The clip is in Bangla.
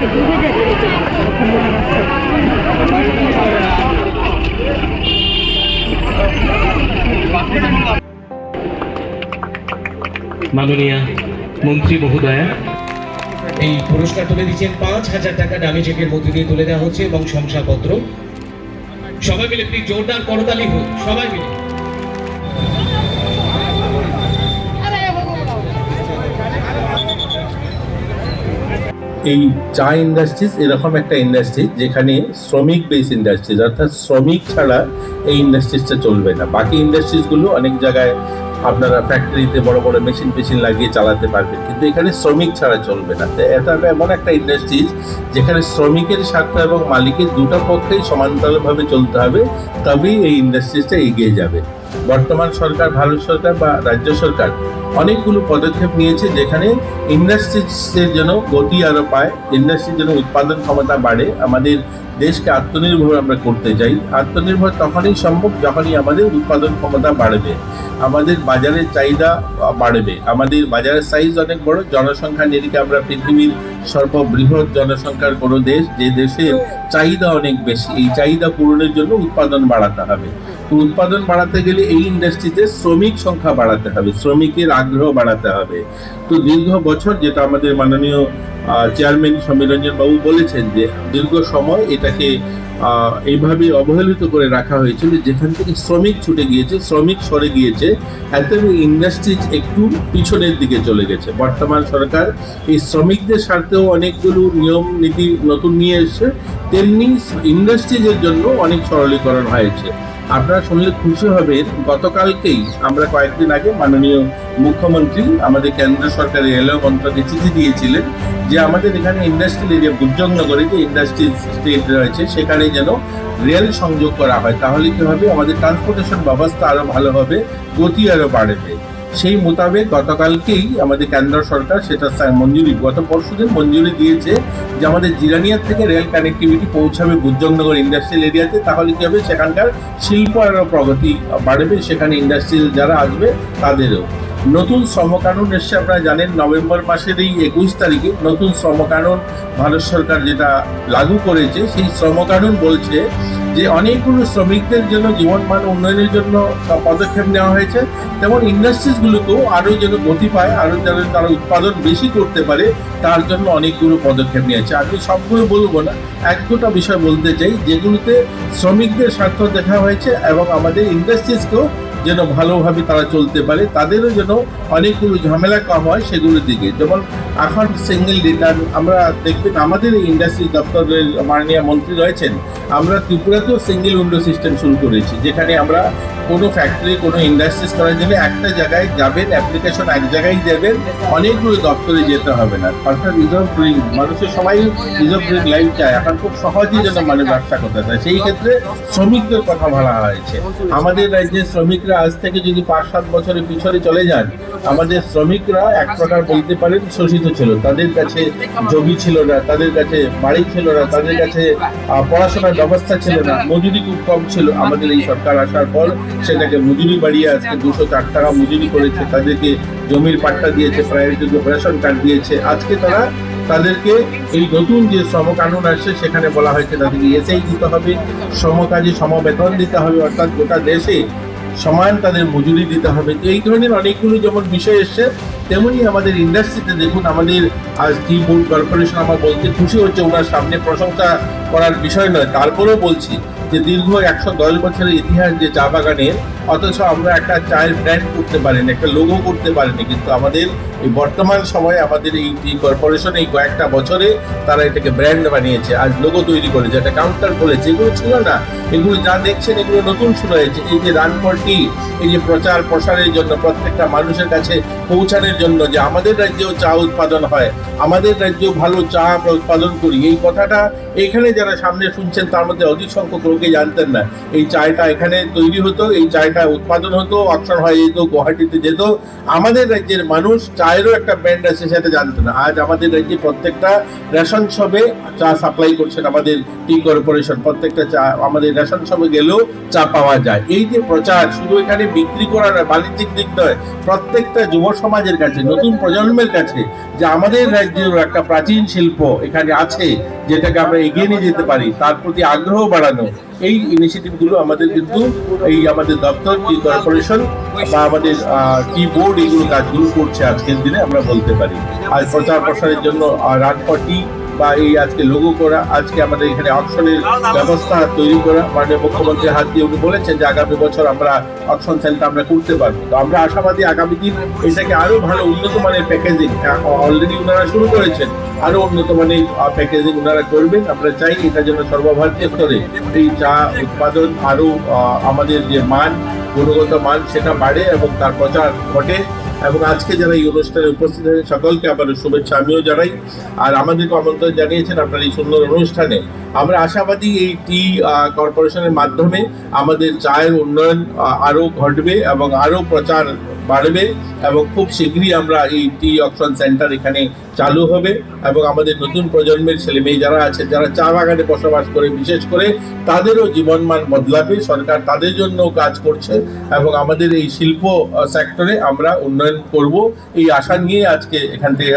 ডুবে মাননীয় মন্ত্রী মহোদয়া, এই পুরস্কার তুলে দিচ্ছেন পাঁচ হাজার টাকা দামি চেকের মধ্যে দিয়ে তুলে দেওয়া হচ্ছে এবং শংসাপত্র। সবাই মিলে প্লিজ জোরদার করতালি হোক, সবাই মিলে। এই চা ইন্ডাস্ট্রিজ এরকম একটা ইন্ডাস্ট্রি যেখানে শ্রমিক বেস ইন্ডাস্ট্রিজ অর্থাৎ শ্রমিক ছাড়া এই ইন্ডাস্ট্রিজটা চলবে না। বাকি ইন্ডাস্ট্রিজগুলো অনেক জায়গায় আপনারা ফ্যাক্টরিতে বড় বড় মেশিন মেশিন লাগিয়ে চালাতে পারবেন, কিন্তু এখানে শ্রমিক ছাড়া চলবে না। তো এটা এমন একটা ইন্ডাস্ট্রিজ যেখানে শ্রমিকের স্বার্থ এবং মালিকের দুটো পক্ষেই সমান্তরালভাবে চলতে হবে, তবেই এই ইন্ডাস্ট্রিজটা এগিয়ে যাবে। বর্তমান সরকার, ভারত সরকার বা রাজ্য সরকার অনেকগুলো পদক্ষেপ নিয়েছে যেখানে ইন্ডাস্ট্রিজের জন্য গতি আরও পায়, ইন্ডাস্ট্রির জন্য উৎপাদন ক্ষমতা বাড়ে। আমাদের দেশকে আত্মনির্ভর আমরা করতে চাই। আত্মনির্ভর তখনই সম্ভব যখনই আমাদের উৎপাদন ক্ষমতা বাড়বে। আমাদের বাজারের চাহিদা বাড়বে। আমাদের বাজারের সাইজ অনেক বড়। জনসংখ্যা নিরিখে আমরা পৃথিবীর সর্ববৃহৎ জনসংখ্যার কোনো দেশ, যে দেশের চাহিদা অনেক বেশি। এই চাহিদা পূরণের জন্য উৎপাদন বাড়াতে হবে। উৎপাদন বাড়াতে গেলে এই ইন্ডাস্ট্রিতে শ্রমিক সংখ্যা বাড়াতে হবে, শ্রমিকের আগ্রহ বাড়াতে হবে। তো দীর্ঘ বছর যেটা আমাদের মাননীয় চেয়ারম্যান সমীরঞ্জন বাবু বলেছেন যে, দীর্ঘ সময় এটাকে এইভাবে অবহেলিত করে রাখা হয়েছিল যেখান থেকে শ্রমিক ছুটে গিয়েছে, শ্রমিক সরে গিয়েছে এতে ইন্ডাস্ট্রি একটু পিছনের দিকে চলে গেছে। বর্তমান সরকার এই শ্রমিকদের স্বার্থেও অনেকগুলো নিয়ম, নীতি নতুন নিয়ে এসেছে, তেমনি ইন্ডাস্ট্রিজের জন্য অনেক সরলীকরণ হয়েছে। আপনারা শুনলে খুশি হবেন। গতকালকেই আমরা কয়েকদিন আগে মাননীয় মুখ্যমন্ত্রী আমাদের কেন্দ্র সরকারের রেলওয়ে মন্ত্রকে চিঠি দিয়েছিলেন যে আমাদের এখানে ইন্ডাস্ট্রিয়াল এরিয়া গুজ্জঙ্গনগরে যে ইন্ডাস্ট্রিয়াল স্টেট রয়েছে, সেখানে যেন রেল সংযোগ করা হয়। তাহলে কি হবে? আমাদের ট্রান্সপোর্টেশন ব্যবস্থা আরও ভালো হবে, গতি আরও বাড়বে। সেই মোতাবেক গতকালকেই আমাদের কেন্দ্র সরকার সেটা মঞ্জুরি, গত পরশুদিন মঞ্জুরি দিয়েছে যে আমাদের জিরানিয়ার থেকে রেল কানেক্টিভিটি পৌঁছাবে গুজ্জঙ্গনগর ইন্ডাস্ট্রিয়াল এরিয়াতে তাহলে কি হবে? সেখানকার শিল্প আরও প্রগতি বাড়বে, সেখানে ইন্ডাস্ট্রিয়াল যারা আসবে তাদেরও। নতুন শ্রমকানুন এসছে, আপনারা জানেন, নভেম্বর মাসের এই একুশ তারিখে নতুন শ্রমকানুন ভারত সরকার যেটা লাগু করেছে, সেই শ্রমকানুন বলছে যে অনেকগুলো শ্রমিকদের জন্য জীবন মান উন্নয়নের জন্য পদক্ষেপ নেওয়া হয়েছে। তেমন ইন্ডাস্ট্রিজগুলোকেও আরও যেন গতি পায়, আরও যেন তারা উৎপাদন বেশি করতে পারে, তার জন্য অনেকগুলো পদক্ষেপ নিয়েছে। আমি সবগুলো বলব না, এক দুটা বিষয় বলতে চাই, যেগুলোতে শ্রমিকদের স্বার্থ দেখা হয়েছে এবং আমাদের ইন্ডাস্ট্রিজকেও যেন ভালোভাবে তারা চলতে পারে, তাদেরও যেন অনেকগুলো ঝামেলা কম হয় সেগুলোর দিকে। যেমন এখন সিঙ্গেল রিটার্ন, আমরা দেখবেন আমাদের এই ইন্ডাস্ট্রি দপ্তরের মাননীয় মন্ত্রী রয়েছেন। আমরা ত্রিপুরাতেও সিঙ্গেল উইন্ডো সিস্টেম শুরু করেছি, যেখানে আমরা কোনো ফ্যাক্টরি কোনো ইন্ডাস্ট্রিজ করার জন্য একটা জায়গায় যাবেন অ্যাপ্লিকেশন এক জায়গায় দেবেন, অনেকগুলো দপ্তরে যেতে হবে না। অর্থাৎ রিজার্ভ ডুইং মানুষের সবাই রিজার্ভ ডুইং লাইফ চায়। এখন খুব সহজেই যেন মানুষ ব্যবসা করতে চায় সেই ক্ষেত্রে শ্রমিকদের কথা বলা হয়েছে। আমাদের রাজ্যের শ্রমিকরা আজ থেকে যদি পাঁচ সাত বছরের পিছনে চলে যান আমাদের শ্রমিকরা এক প্রকার বলতে পারেন শোষিত ছিল। তাদের কাছে জমি ছিল না, তাদের কাছে বাড়ি ছিল না, তাদের কাছে পড়াশোনার ব্যবস্থা ছিল না, মজুরি খুব কম ছিল। আমাদের এই সরকার আসার পর সেটাকে মজুরি বাড়িয়ে আজকে দুশো চার টাকা মজুরি করেছে, তাদেরকে জমির পাট্টা দিয়েছে প্রায়ের জন্য রেশন কার্ড দিয়েছে। আজকে তারা তাদেরকে এই নতুন যে শ্রম কানুন আসছে, সেখানে বলা হয়েছে তাদেরকে এসেই দিতে হবে, সমকাজে সমবেতন দিতে হবে, অর্থাৎ গোটা দেশে সমান তাদের মজুরি দিতে হবে। তো এই ধরনের অনেকগুলো যেমন বিষয় এসছে তেমনি আমাদের ইন্ডাস্ট্রিতে দেখুন, আমাদের আজ টি বোর্ড কর্পোরেশন আমার বলতে খুশি হচ্ছে, ওনার সামনে প্রশংসা করার বিষয় নয়, তারপরেও বলছি যে দীর্ঘ একশো দশ বছরের ইতিহাস যে চা বাগানের অথচ আমরা একটা চায়ের ব্র্যান্ড করতে পারিনি, একটা লোগো করতে পারিনি, কিন্তু আমাদের এই বর্তমান সময়ে আমাদের এই টি কর্পোরেশন এই কয়েকটা বছরে তারা এটাকে ব্র্যান্ড বানিয়েছে আজ লোগো তৈরি করেছে, একটা কাউন্টার করেছে এগুলো ছিল না। এগুলো যা দেখছেন, এগুলো নতুন শুরু হয়েছে। এই যে রান ফর টি এই যে প্রচার প্রসারের জন্য প্রত্যেকটা মানুষের কাছে পৌঁছানোর জন্য যে আমাদের রাজ্যেও চা উৎপাদন হয়, আমাদের রাজ্যেও ভালো চা উৎপাদন করি, এই কথাটা এখানে যারা সামনে শুনছেন, তার মধ্যে অধিক সংখ্যক লোকে জানতেন না। এই চায়টা এখানে তৈরি হতো, এই চায়টা উৎপাদন হতো অকশন হয়ে যেত গুয়াহাটিতে যেত। আমাদের রাজ্যের মানুষ চায়েরও একটা ব্র্যান্ড আছে, সেটা জানতো না। আজ আমাদের রাজ্যে প্রত্যেকটা রেশন শপে চা সাপ্লাই করছেন আমাদের টি কর্পোরেশন প্রত্যেকটা চা, আমাদের রেশন শপে গেলেও চা পাওয়া যায়। এই যে প্রচার, শুধু এখানে বিক্রি করা নয়, বাণিজ্যিক দিক নয়, প্রত্যেকটা যুব সমাজের কাছে, নতুন প্রজন্মের কাছে, যে আমাদের রাজ্যের একটা প্রাচীন শিল্প এখানে আছে যেটাকে আমরা এগিয়ে নিয়ে যেতে পারি, তার প্রতি আগ্রহ বাড়ানো, এই ইনিশিয়েটিভগুলো আমাদের কিন্তু এই আমাদের দপ্তর টি কর্পোরেশন বা আমাদের টি বোর্ড এইগুলো কাজগুলো করছে আজকের দিনে, আমরা বলতে পারি। আর প্রচার প্রসারের জন্য ফর টি বা এই আজকে লোগো করা, আজকে আমাদের এখানে অকশনের ব্যবস্থা তৈরি করা, মাননীয় মুখ্যমন্ত্রীর হাত দিয়ে উনি বলেছেন যে আগামী বছর আমরা অকশন সেন্টার আমরা করতে পারব। তো আমরা আশাবাদী আগামী দিন এটাকে আরও ভালো উন্নত মানের প্যাকেজিং অলরেডি ওনারা শুরু করেছেন, আরও উন্নত মানের প্যাকেজিং ওনারা করবেন। আমরা চাই এটা যেন সর্বভারতীয় স্তরে এই চা উৎপাদন আরও আমাদের যে মান, গুণগত মান, সেটা বাড়ে এবং তার প্রচার ঘটে। এবং আজকে যারা এই অনুষ্ঠানে উপস্থিত হয়েছে সকলকে আবার শুভেচ্ছা। আমিও জানাই, আর আমাদেরকে আমন্ত্রণ জানিয়েছেন আপনার এই সুন্দর অনুষ্ঠানে আমরা আশাবাদী এই টি কর্পোরেশনের মাধ্যমে আমাদের চায়ের উন্নয়ন আহ, আরও ঘটবে এবং আরও প্রচার বাড়বে এবং খুব শীঘ্রই আমরা এই টি অপশন সেন্টার এখানে চালু হবে এবং আমাদের নতুন প্রজন্মের ছেলে মেয়ে যারা আছে যারা চা বাগানে বসবাস করে বিশেষ করে তাদেরও জীবনমান বদলাবে। সরকার তাদের জন্য কাজ করছে এবং আমাদের এই শিল্প সেক্টরে আমরা উন্নয়ন করব। এই আশা নিয়ে আজকে এখান থেকে